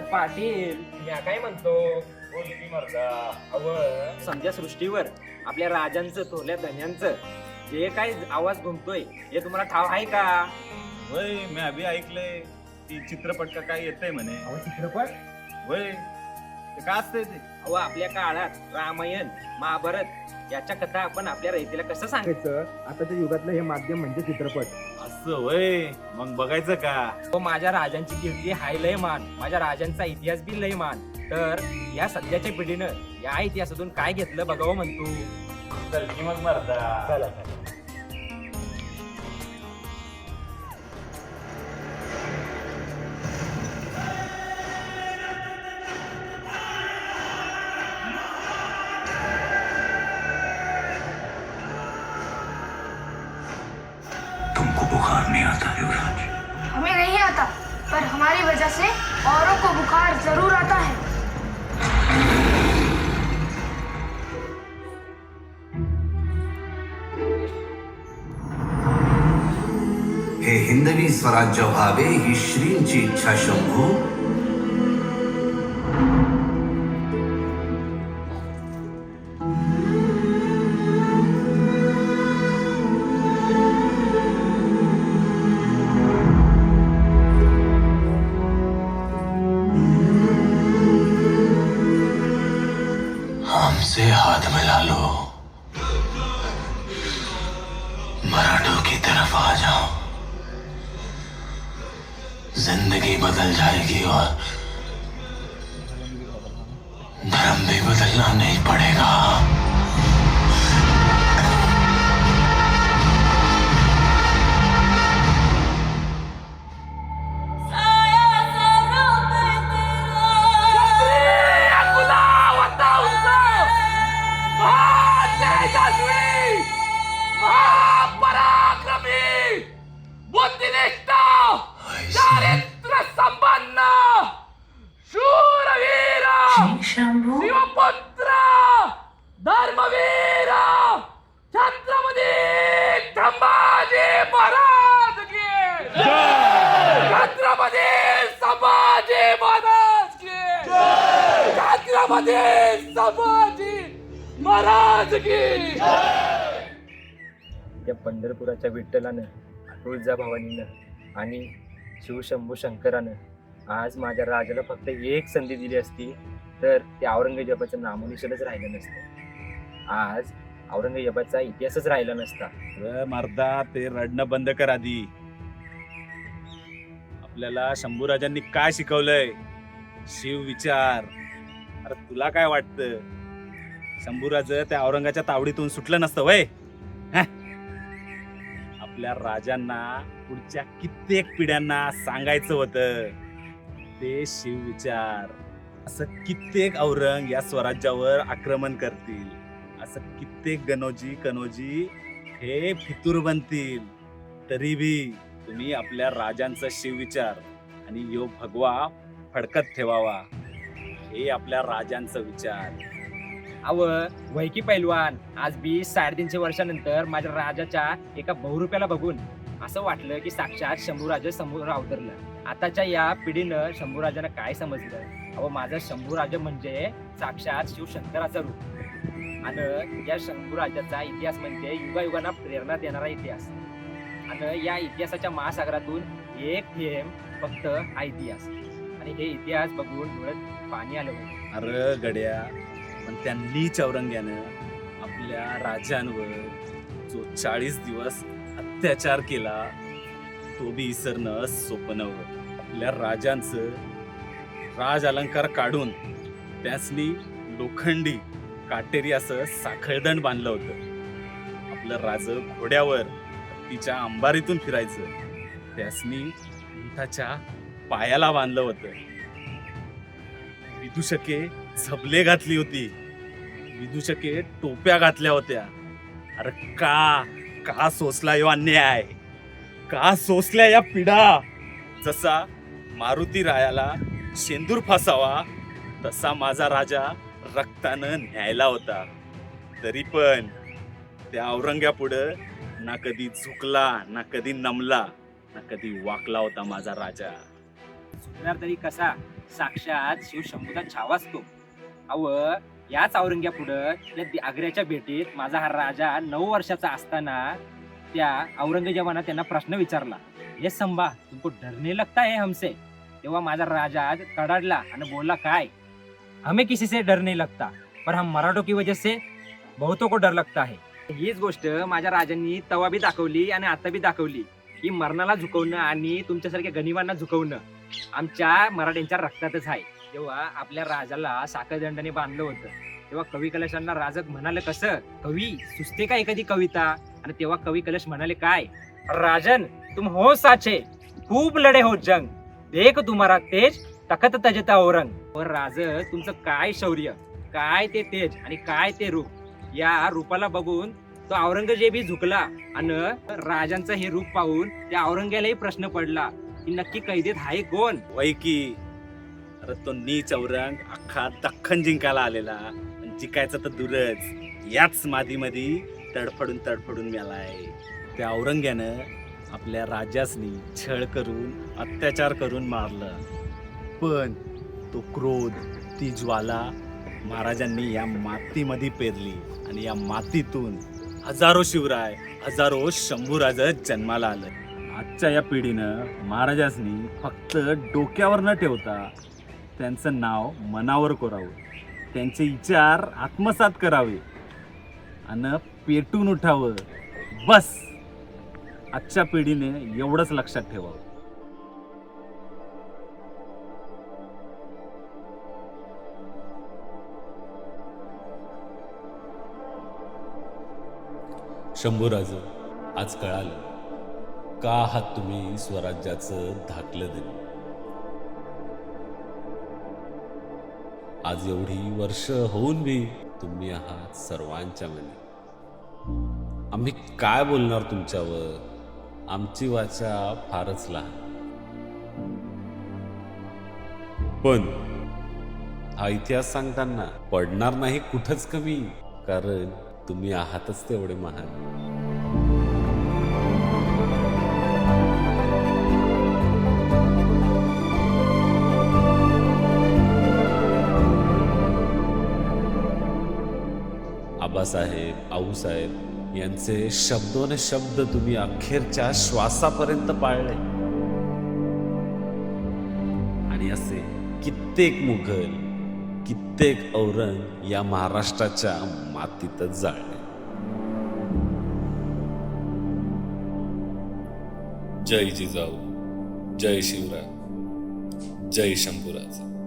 अहो पाटील. मी काय म्हणतो? बोलती मर्दा. अव. समजा सृष्टीवर आपल्या राजांचं थोरल्या धन्यांचं जे काय आवाज घुमतोय हे तुम्हाला ठाव आहे का? वय मी अभि ऐकलंय. ती चित्रपट का काय येतंय म्हणे. अहो चित्रपट? वय. ते काय असतंय ते? अहो आपल्या काळात रामायण महाभारत याच्या कथा आपण आपल्या रयतीला कसं सांगायचं? आताच्या युगातलं हे माध्यम म्हणजे चित्रपट. असं वय. मग बघायचं का? अहो, माझ्या राजांची कीर्ती हाय लय मान. माझ्या राजांचा इतिहास बी लय मान. तर या सध्याच्या पिढीनं या इतिहासातून काय घेतलं बघावं म्हणतो? चल की मग मर्दा तुमको बुखार नहीं आता युवराज। हमें नहीं आता पर हमारी वजह से औरों को बुखार ज़रूर आता है। हे हिंदवी स्वराज्य भावे ही श्रींची इच्छा शंभू। जिंदगी बदल जाएगी और धर्म भी बदलना नहीं पड़ेगा। शिवपुत्र धर्मवीर! छत्रपती संभाजी महाराज की! छत्रपती संभाजी महाराज की! छत्रपती संभाजी महाराज की! त्या पंढरपुराच्या विठ्ठलानं तुळजाभवानीनं आणि शिवशंभू शंकरानं आज माझ्या राजाला फक्त एक संधी दिली असती. तर ते औरंगजेबाचं नामोनिशाणच राहिलं नसतं. आज औरंगजेबाचा इतिहासच राहिला नसता. अरे ते रडणं बंद कर आधी. आपल्याला शंभूराजांनी काय शिकवलंय? शिव विचार. अरे तुला काय वाटतं? शंभूराज त्या औरंगाच्या तावडीतून सुटलं नसतं वय. आपल्या राजांना पुढच्या कित्येक पिढ्यांना सांगायचं होतं. ते शिव विचार. असं कित्येक औरंग या स्वराज्यावर आक्रमण करतील. असं कित्येक गणोजी कनोजी हे फितूर बनतील. तरी बी तुम्ही आपल्या राजांचा शिवविचार आणि यो भगवा फडकत ठेवावा. हे आपल्या राजांचा विचार. अव वैकी पैलवान? आज बी साडेतीनशे वर्षानंतर माझ्या राजाच्या एका बहुरूप्याला बघून असं वाटलं की साक्षात शंभूराजा समोर अवतरलं. आताच्या या पिढीनं शंभूराजांना काय समजलं? अहो माझा शंभूराजा म्हणजे साक्षात शिवशंकराचा रूप. आणि या शंभूराजाचा इतिहास म्हणजे युगायुगांना प्रेरणा देणारा इतिहास. आणि या इतिहासाच्या महासागरातून एक थेंब फक्त हा इतिहास. आणि हे इतिहास बघून डोळ्यात पाणी आलं होतं. अरे गड्या पण त्यांनी चौरंग्यानं आपल्या राजांवर जो चाळीस दिवस अत्याचार केला तो बी इसरणं सोपं नव्हतं. आपल्या राजांचं राज अलंकार काढून त्यासनी लोखंडी काटेरी असं साखळदंड बांधलं होतं. आपलं राज घोड्यावर तिच्या अंबारीतून फिरायचं. त्यासनी उंटाच्या पायाला बांधलं होतं. विदूषके झबले घातली होती. विदूषके टोप्या घातल्या होत्या. अरे का का सोसला यो अन्याय? का सोसल्या या पिढा? जसा मारुती रायाला शेंदूर फासावा तसा माझा राजा रक्तानं न्यायला होता. तरी पण त्या औरंग्यापुढं ना कधी झुकला ना कधी नमला ना कधी वाकला होता माझा राजा. चुकणार तरी कसा? साक्षात शिव शंभूचा छावाच तो अव याच औरंग्या पुढं त्या आग्र्याच्या भेटीत माझा हा राजा नऊ वर्षाचा असताना त्या औरंगजेबानं त्यांना प्रश्न विचारला. हे संभा तुमको डरने लगता है हमसे? तेव्हा माझा राजा कडाडला आणि बोलला काय? हमें किसी से डर नहीं लगता पर हम मराठों की वजह से बहुतों को डर लगता है. हीच गोष्ट माझ्या राजांनी तवा बी दाखवली आणि आता बी दाखवली की मरणाला झुकवणं आणि तुमच्यासारख्या गनिवांना झुकवणं आमच्या मराठ्यांच्या रक्तातच आहे. जेव्हा आपल्या राजाला साखरदंडाने बांधलं होतं. तेव्हा कवी कलशांना राजक म्हणाले कसं? कवी सुचते का एखादी कविता? आणि तेव्हा कवी कलश म्हणाले काय? राजन तुम हो साचे खूप लढे हो जंग. देख तुम्हाला तेज तखत तजता औरंग. वर राज तुमचं काय शौर्य? काय ते तेज आणि काय ते रूप? या रूपाला बघून तो औरंगजेबही झुकला आणि राजांचं हे रूप पाहून त्या औरंग्यालाही प्रश्न पडला की नक्की कैदेत आहे कोण? वैकी अरे तो नीच औरंग अख्खा दख्खन जिंकायला आलेला. आणि जिंकायचं तर दूरच. याच मादीमध्ये तडफडून तडफडून मेलाय. त्या औरंग्यानं आपल्या राजासनी छळ करून अत्याचार करून मारलं. पण तो क्रोध ती ज्वाला महाराजांनी या मातीमध्ये पेरली आणि या मातीतून हजारो शिवराय हजारो शंभूराज जन्माला आलं. आजच्या या पिढीनं महाराजांनी फक्त डोक्यावर न ठेवता त्यांचं नाव मनावर कोरावं. त्यांचे विचार आत्मसात करावे. आणि पेटून उठावं. बस! आजच्या पिढीने एवढंच लक्षात ठेवावं. शंभूराज आज कळालं. का आहात तुम्ही स्वराज्याचं धाकलं दिलं आज एवढी वर्ष होऊन बी तुम्ही आहात सर्वांच्या मनी. आम्ही काय बोलणार तुमच्यावर? आमची वाचा फारच लहान. पण हा इतिहास सांगताना पडणार नाही कुठंच कमी कारण तुम्ही आहातच तेवढे महान. आबासाहेब आऊसाहेब यांचे शब्दोने शब्द तुम्ही अखेरच्या श्वासापर्यंत पाळले. आणि असे कित्येक मुघल कित्येक औरंग या महाराष्ट्राच्या मातीतच जाळले. जय जिजाऊ जय शिवराय जय शंभूराज.